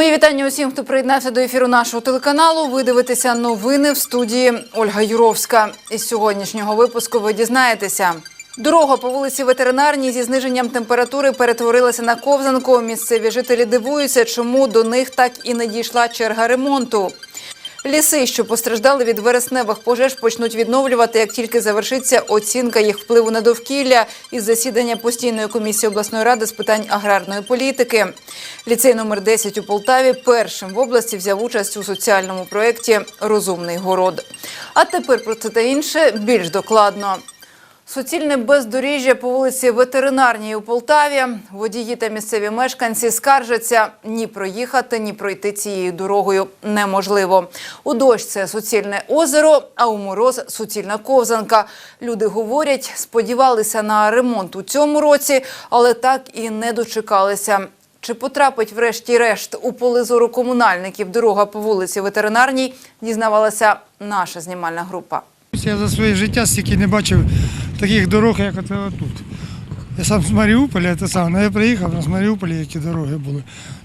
Мої вітання усім, хто приєднався до ефіру нашого телеканалу. Ви дивитеся новини в студії Ольга Юровська. Із сьогоднішнього випуску ви дізнаєтеся. Дорога по вулиці Ветеринарній зі зниженням температури перетворилася на ковзанку. Місцеві жителі дивуються, чому до них так і не дійшла черга ремонту. Ліси, що постраждали від вересневих пожеж, почнуть відновлювати, як тільки завершиться оцінка їх впливу на довкілля із засідання постійної комісії обласної ради з питань аграрної політики. Ліцей номер 10 у Полтаві першим в області взяв участь у соціальному проєкті Розумний город. А тепер про це та інше більш докладно. Суцільне бездоріжжя по вулиці Ветеринарній у Полтаві. Водії та місцеві мешканці скаржаться ні проїхати, ні пройти цією дорогою неможливо. У дощ це суцільне озеро, а у мороз суцільна ковзанка. Люди говорять, сподівалися на ремонт у цьому році, але так і не дочекалися. Чи потрапить врешті-решт у поле зору комунальників дорога по вулиці Ветеринарній, дізнавалася наша знімальна група. Я за своє життя стільки не бачив таких дорог, як оце тут. Я сам з Маріуполя, це сам, ну, я приїхав з Маріуполя, які дороги були.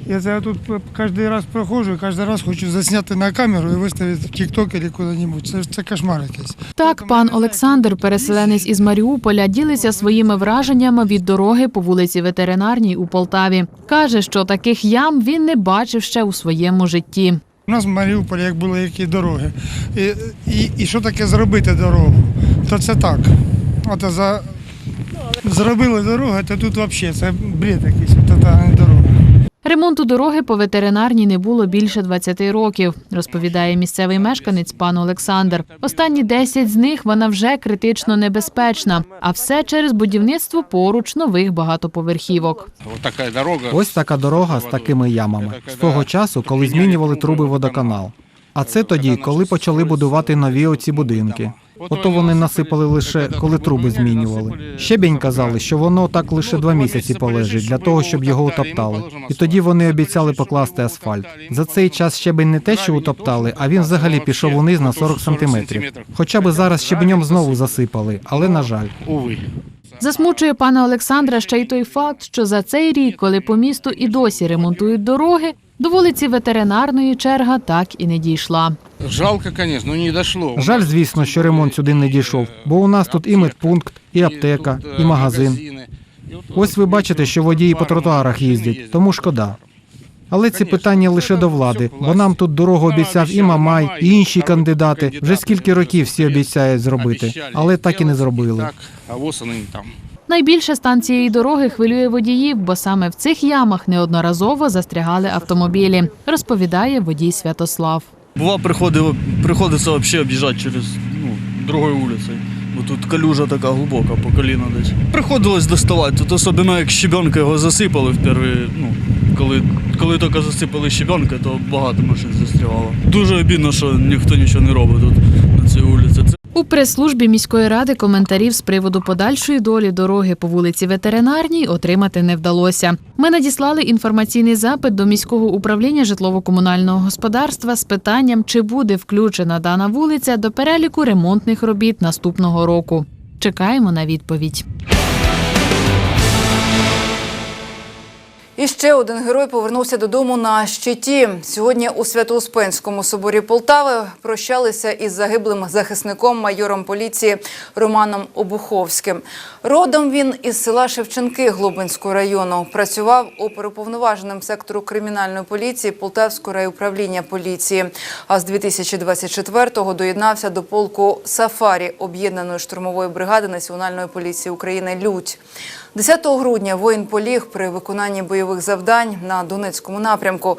Я це я тут кожен раз проходжу і кожен раз хочу засняти на камеру і виставити в TikTok або куди-небудь. Це, ж- це кошмар якийсь. Так, пан Олександр, переселенець із Маріуполя, ділиться своїми враженнями від дороги по вулиці Ветеринарній у Полтаві. Каже, що таких ям він не бачив ще у своєму житті. У нас в Маріуполі як були які дороги. І, і, і що таке зробити дорогу? То це так. От за... зробили дорогу, то тут взагалі це бред якийсь, не дорога. Ремонту дороги по ветеринарній не було більше 20 років, розповідає місцевий мешканець пан Олександр. Останні 10 з них вона вже критично небезпечна, а все через будівництво поруч нових багатоповерхівок. Вот такая дорога. Ось така дорога з такими ямами. З того часу, коли змінювали труби водоканал. А це тоді, коли почали будувати нові оці будинки. Ото вони насипали лише коли труби змінювали. Щебінь казали, що воно так лише два місяці полежить для того, щоб його утоптали. І тоді вони обіцяли покласти асфальт. За цей час щебень не те, що утоптали, а він взагалі пішов униз на 40 сантиметрів. Хоча би зараз щебенем знову засипали, але на жаль. Увы. Засмучує пана Олександра ще й той факт, що за цей рік, коли по місту і досі ремонтують дороги, до вулиці ветеринарної черга так і не дійшла. Жалко, конечно, но не дошло. Жаль, звісно, що ремонт сюди не дійшов, бо у нас тут і медпункт, і аптека, і э, магазин. Ось ви бачите, що водії по тротуарах їздять, тому шкода. Але ці питання лише до влади, бо нам тут дорогу обіцяв і Мамай, і інші кандидати. Вже скільки років всі обіцяють зробити, але так і не зробили. Найбільше стан цієї дороги хвилює водіїв, бо саме в цих ямах неодноразово застрягали автомобілі, розповідає водій Святослав. Бува приходило, приходиться вообще об'їжджати через ну, другою вулицею. Бо тут калюжа така глибока по коліна десь. Приходилось доставати. Тут особливо як щебенка його засипали в перший, ну, коли, коли тільки засипали щебенка, то багато машин застрягало. Дуже обідно, що ніхто нічого не робить тут на цій вулиці. У прес-службі міської ради коментарів з приводу подальшої долі дороги по вулиці Ветеринарній отримати не вдалося. Ми надіслали інформаційний запит до міського управління житлово-комунального господарства з питанням, чи буде включена дана вулиця до переліку ремонтних робіт наступного року. Чекаємо на відповідь. І ще один герой повернувся додому на щиті. Сьогодні у Свято-Успенському соборі Полтави прощалися із загиблим захисником майором поліції Романом Обуховським. Родом він із села Шевченки Глобинського району. Працював оперуповноваженим сектору кримінальної поліції Полтавського райуправління поліції. А з 2024-го доєднався до полку Сафарі об'єднаної штурмової бригади Національної поліції України Людь. 10 грудня воїн поліг при виконанні бойових завдань на Донецькому напрямку.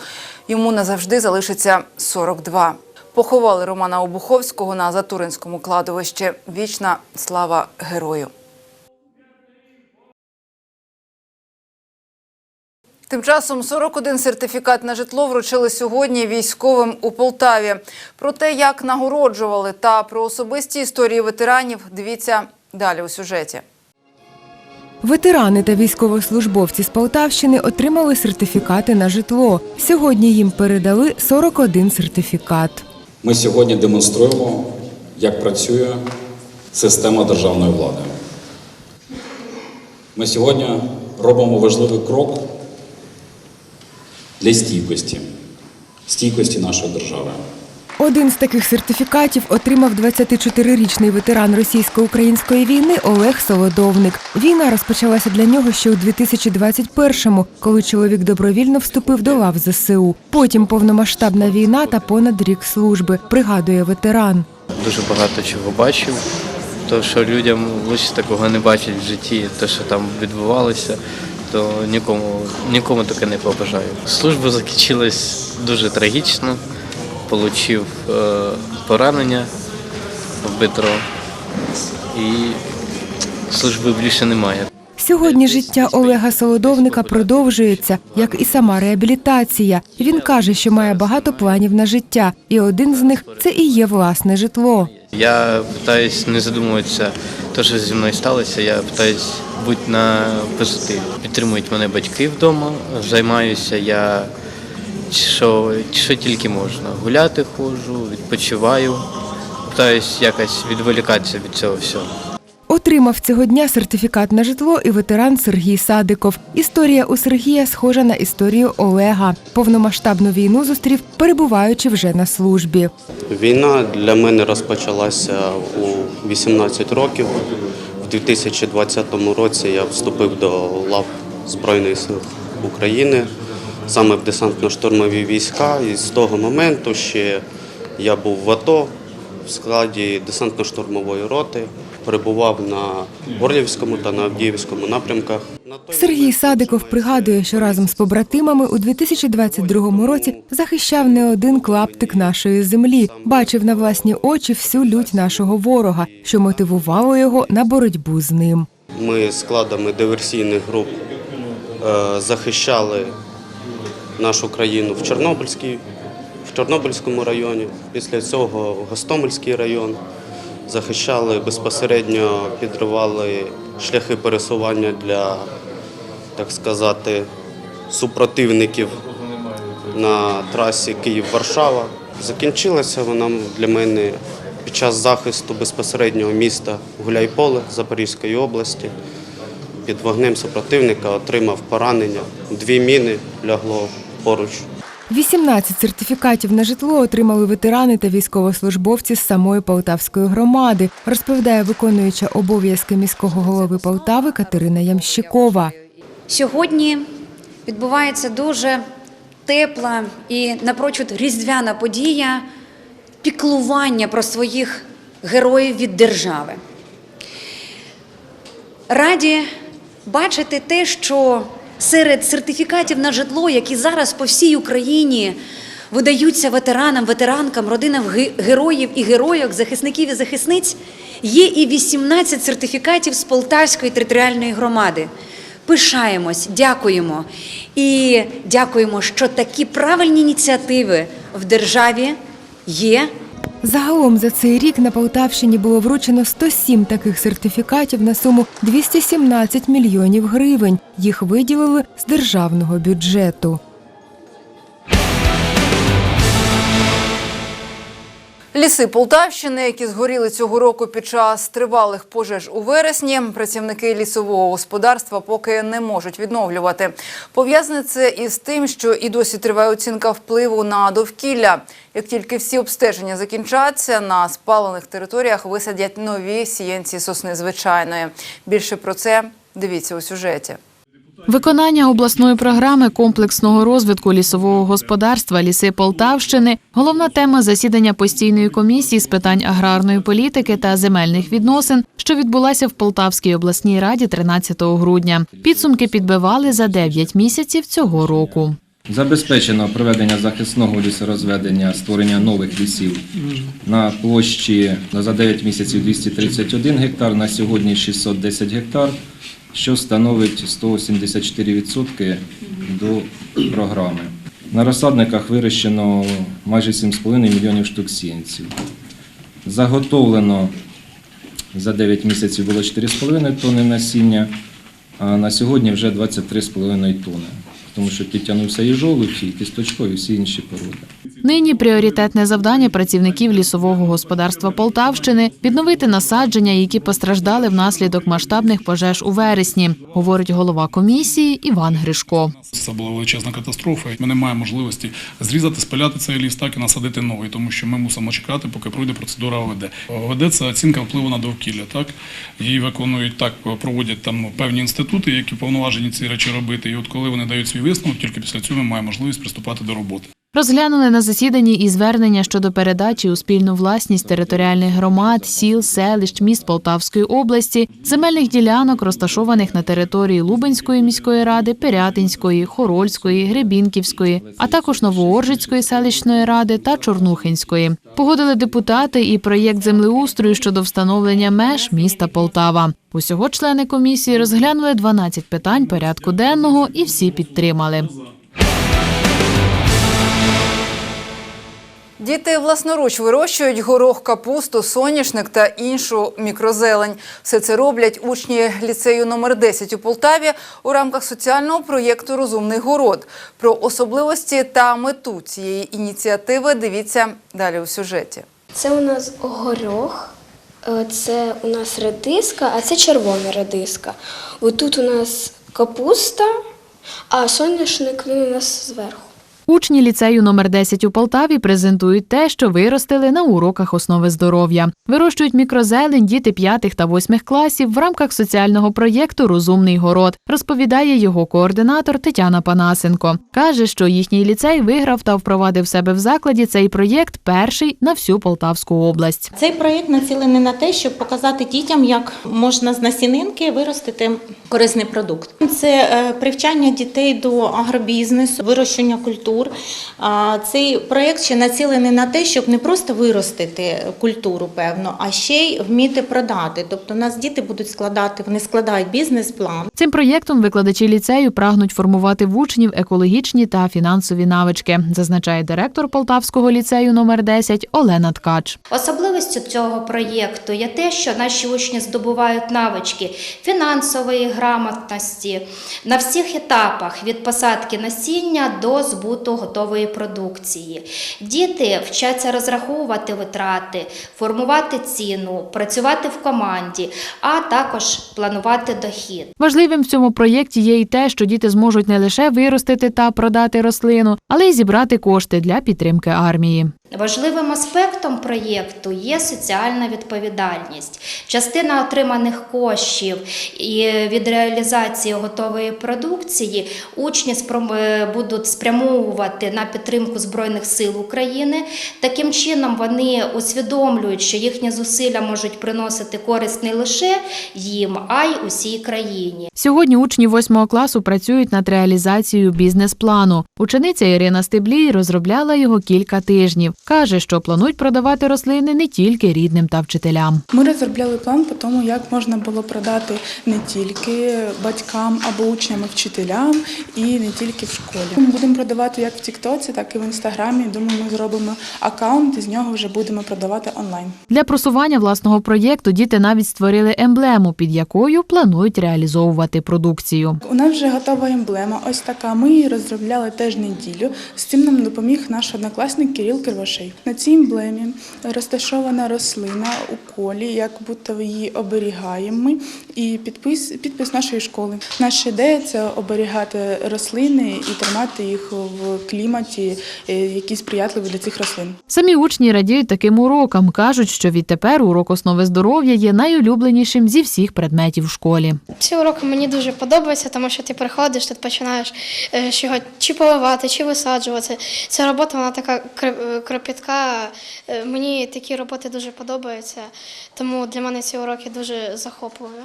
Йому назавжди залишиться 42. Поховали Романа Обуховського на Затуринському кладовищі. Вічна слава герою. Тим часом 41 сертифікат на житло вручили сьогодні військовим у Полтаві. Про те, як нагороджували та про особисті історії ветеранів, дивіться далі у сюжеті. Ветерани та військовослужбовці з Полтавщини отримали сертифікати на житло. Сьогодні їм передали 41 сертифікат. Ми сьогодні демонструємо, як працює система державної влади. Ми сьогодні робимо важливий крок для стійкості. стійкості нашої держави. Один з таких сертифікатів отримав 24-річний ветеран російсько-української війни Олег Солодовник. Війна розпочалася для нього ще у 2021-му, коли чоловік добровільно вступив до лав ЗСУ. Потім повномасштабна війна та понад рік служби, пригадує ветеран. дуже багато чого бачив. То, що людям лише такого не бачать в житті, те, що там відбувалося, то нікому, нікому таке не побажаю. Служба закінчилась дуже трагічно. Получив е, поранення в бедро і служби більше немає. Сьогодні життя Олега Солодовника продовжується, як і сама реабілітація. Він каже, що має багато планів на життя, і один з них це і є власне житло. Я намагаюся не задумуватися, те, що зі мною сталося, я намагаюся бути на позитиві. Підтримують мене батьки вдома, займаюся я що, що тільки можна. Гуляти ходжу, відпочиваю, намагаюся якось відволікатися від цього всього. Отримав цього дня сертифікат на житло і ветеран Сергій Садиков. Історія у Сергія схожа на історію Олега. Повномасштабну війну зустрів, перебуваючи вже на службі. Війна для мене розпочалася у 18 років. В 2020 році я вступив до лав Збройних сил України, саме в десантно-штурмові війська. І з того моменту ще я був в АТО в складі десантно-штурмової роти, перебував на Горлівському та на Авдіївському напрямках. Сергій Садиков пригадує, що разом з побратимами у 2022 році захищав не один клаптик нашої землі, бачив на власні очі всю лють нашого ворога, що мотивувало його на боротьбу з ним. Ми складами диверсійних груп е, захищали нашу країну в Чорнобильській, в Чорнобильському районі. Після цього Гостомельський район. Захищали безпосередньо, підривали шляхи пересування для, так сказати, супротивників на трасі Київ-Варшава. Закінчилася вона для мене під час захисту безпосереднього міста Гуляйполе Запорізької області. Під вогнем супротивника отримав поранення. Дві міни лягло поруч. 18 сертифікатів на житло отримали ветерани та військовослужбовці з самої Полтавської громади, розповідає виконуюча обов'язки міського голови Полтави Катерина Ямщикова. Сьогодні відбувається дуже тепла і напрочуд різдвяна подія піклування про своїх героїв від держави. Раді бачити те, що серед сертифікатів на житло, які зараз по всій Україні видаються ветеранам, ветеранкам, родинам героїв і героїк, захисників і захисниць, є і 18 сертифікатів з Полтавської територіальної громади. Пишаємось, дякуємо і дякуємо, що такі правильні ініціативи в державі є. Загалом за цей рік на Полтавщині було вручено 107 таких сертифікатів на суму 217 мільйонів гривень. Їх виділили з державного бюджету. Ліси Полтавщини, які згоріли цього року під час тривалих пожеж у вересні, працівники лісового господарства поки не можуть відновлювати. Пов'язане це із тим, що і досі триває оцінка впливу на довкілля. Як тільки всі обстеження закінчаться, на спалених територіях висадять нові сіянці сосни звичайної. Більше про це дивіться у сюжеті. Виконання обласної програми комплексного розвитку лісового господарства Ліси Полтавщини головна тема засідання постійної комісії з питань аграрної політики та земельних відносин, що відбулася в Полтавській обласній раді 13 грудня. Підсумки підбивали за 9 місяців цього року. Забезпечено проведення захисного лісорозведення, створення нових лісів на площі за 9 місяців 231 гектар, на сьогодні 610 гектар, що становить 174% до програми. На розсадниках вирощено майже 7,5 мільйонів штук сіянців. Заготовлено за 9 місяців було 4,5 тонни насіння, а на сьогодні вже 23,5 тонни. тому що підтягнувся і жолудь, і кісточкові, і всі інші породи. Нині пріоритетне завдання працівників лісового господарства Полтавщини відновити насадження, які постраждали внаслідок масштабних пожеж у вересні, говорить голова комісії Іван Гришко. Це була величезна катастрофа. Ми не маємо можливості зрізати, спиляти цей ліс, так і насадити новий, тому що ми мусимо чекати, поки пройде процедура ОВД. ОВД – це оцінка впливу на довкілля. Так її виконують так, проводять там певні інститути, які повноважені ці речі робити. І от коли вони дають свій висновок, тільки після цього ми маємо можливість приступати до роботи. Розглянули на засіданні і звернення щодо передачі у спільну власність територіальних громад, сіл, селищ, міст Полтавської області, земельних ділянок, розташованих на території Лубенської міської ради, Пирятинської, Хорольської, Гребінківської, а також Новооржицької селищної ради та Чорнухинської. Погодили депутати і проєкт землеустрою щодо встановлення меж міста Полтава. Усього члени комісії розглянули 12 питань порядку денного і всі підтримали. Діти власноруч вирощують горох, капусту, соняшник та іншу мікрозелень. Все це роблять учні ліцею номер 10 у Полтаві у рамках соціального проєкту Розумний город. Про особливості та мету цієї ініціативи дивіться далі у сюжеті. Це у нас горох, е, це у нас редиска, а це червона редиска. Отут у нас капуста, а соняшник він у нас зверху. Учні ліцею номер 10 у Полтаві презентують те, що виростили на уроках основи здоров'я. Вирощують мікрозелень діти 5 та 8 класів в рамках соціального проєкту Розумний город, розповідає його координатор Тетяна Панасенко. Каже, що їхній ліцей виграв та впровадив себе в закладі цей проєкт перший на всю Полтавську область. Цей проєкт націлений на те, щоб показати дітям, як можна з насінинки виростити корисний продукт. Це е, привчання дітей до агробізнесу, вирощення культур. А Цей проєкт ще націлений на те, щоб не просто виростити культуру, певно, а ще й вміти продати. Тобто, у нас діти будуть складати, вони складають бізнес-план. Цим проєктом викладачі ліцею прагнуть формувати в учнів екологічні та фінансові навички, зазначає директор Полтавського ліцею номер 10 Олена Ткач. Особливістю цього проєкту є те, що наші учні здобувають навички фінансової грамотності на всіх етапах від посадки насіння до збуту готової продукції. Діти вчаться розраховувати витрати, формувати ціну, працювати в команді, а також планувати дохід. Важливим в цьому проєкті є і те, що діти зможуть не лише виростити та продати рослину, але й зібрати кошти для підтримки армії. Важливим аспектом проєкту є соціальна відповідальність. Частина отриманих коштів від реалізації готової продукції учні е, будуть спрямовувати на підтримку Збройних сил України. Таким чином вони усвідомлюють, що їхні зусилля можуть приносити користь не лише їм, а й усій країні. Сьогодні учні восьмого класу працюють над реалізацією бізнес-плану. Учениця Ірина Стеблій розробляла його кілька тижнів. Каже, що планують продавати рослини не тільки рідним та вчителям. Ми розробляли план по тому, як можна було продати не тільки батькам або учням, і вчителям, і не тільки в школі. Ми будемо продавати як в Тіктоці, так і в інстаграмі. Думаю, ми зробимо аккаунт і з нього вже будемо продавати онлайн. Для просування власного проєкту діти навіть створили емблему, під якою планують реалізовувати продукцію. У нас вже готова емблема. Ось така. Ми її розробляли теж неділю. З цим нам допоміг наш однокласник Кирил Кривошей. На цій емблемі розташована рослина у колі, як будто її оберігаємо ми, і підпис, підпис нашої школи. Наша ідея це оберігати рослини і тримати їх в кліматі, е, який сприятливий для цих рослин. Самі учні радіють таким урокам. кажуть, що відтепер урок основи здоров'я є найулюбленішим зі всіх предметів в школі. Ці уроки мені дуже подобаються, тому що ти приходиш, тут починаєш е, з чого чи поливати, чи висаджувати. Ця робота вона така кр- кропітка. Е, Мені такі роботи дуже подобаються, тому для мене ці уроки дуже захопливі.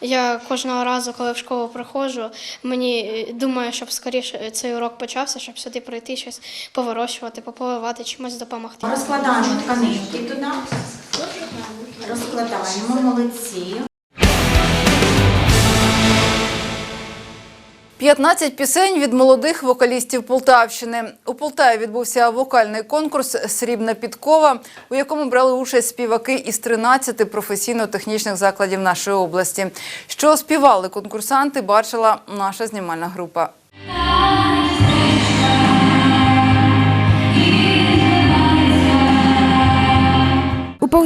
Я кожного разу, коли в школу приходжу, мені е, думаю, щоб скоріше цей урок почався, щоб сюди прийти щось повирощувати, пополивати, чимось допомогти. Розкладаємо тканинки туди, розкладаємо, молодці. 15 пісень від молодих вокалістів Полтавщини. У Полтаві відбувся вокальний конкурс Срібна підкова, у якому брали участь співаки із 13 професійно-технічних закладів нашої області. Що співали конкурсанти, бачила наша знімальна група.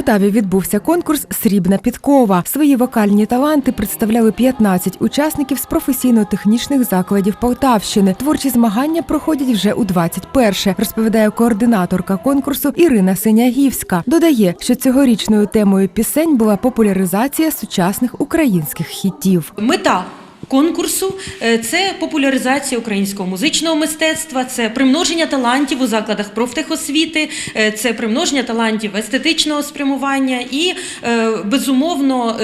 Полтаві відбувся конкурс Срібна підкова. Свої вокальні таланти представляли 15 учасників з професійно-технічних закладів Полтавщини. Творчі змагання проходять вже у 21-ше, розповідає координаторка конкурсу Ірина Синягівська. Додає, що цьогорічною темою пісень була популяризація сучасних українських хітів. Мета конкурсу. Е, це популяризація українського музичного мистецтва, це примноження талантів у закладах профтехосвіти, е, це примноження талантів естетичного спрямування і е, безумовно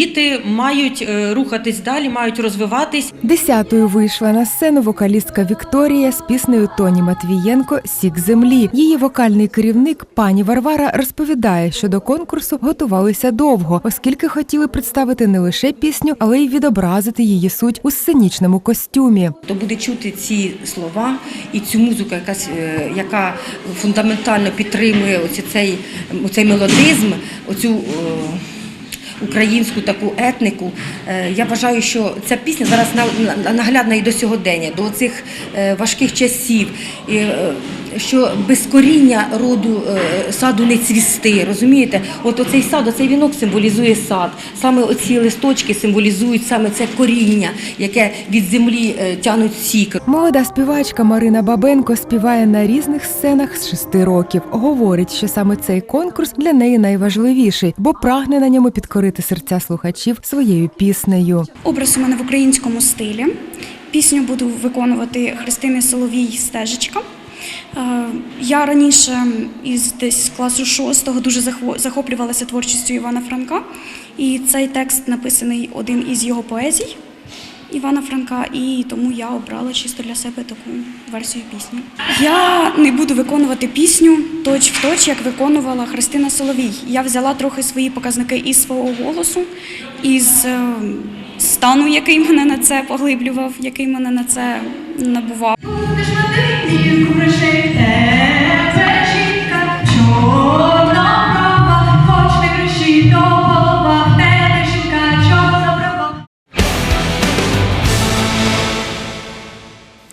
діти мають е, рухатись далі, мають розвиватись. Десятою вийшла на сцену вокалістка Вікторія з піснею Тоні Матвієнко Сік землі. Її вокальний керівник пані Варвара розповідає, що до конкурсу готувалися довго, оскільки хотіли представити не лише пісню, але й відобразити її суть у сценічному костюмі. то буде чути ці слова і цю музику, яка, с- е, яка фундаментально підтримує оці цей, оцей мелодизм, оцю е, українську таку етнику. Е, Я вважаю, що ця пісня зараз на- на- наглядна і до сьогодення, до цих важких часів. Е, що без коріння роду е, саду не цвісти, розумієте? От оцей сад, оцей вінок символізує сад. Саме оці листочки символізують саме це коріння, яке від землі е, тянуть сік. Молода співачка Марина Бабенко співає на різних сценах з шести років. Говорить, що саме цей конкурс для неї найважливіший, бо прагне на ньому підкорити серця слухачів своєю піснею. Образ у мене в українському стилі. Пісню буду виконувати Христини Соловій Стежечка. Е, Я раніше із десь класу шостого дуже захоплювалася творчістю Івана Франка, і цей текст написаний один із його поезій Івана Франка, і тому я обрала чисто для себе таку версію пісні. Я не буду виконувати пісню точ в точ, як виконувала Христина Соловій. Я взяла трохи свої показники із свого голосу, із е, стану, який мене на це поглиблював, який мене на це набував.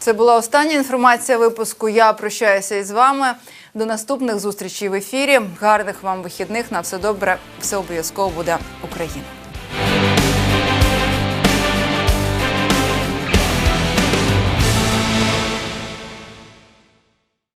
Це була остання інформація випуску. Я прощаюся із вами. До наступних зустрічей в ефірі. Гарних вам вихідних. На все добре. Все обов'язково буде Україна.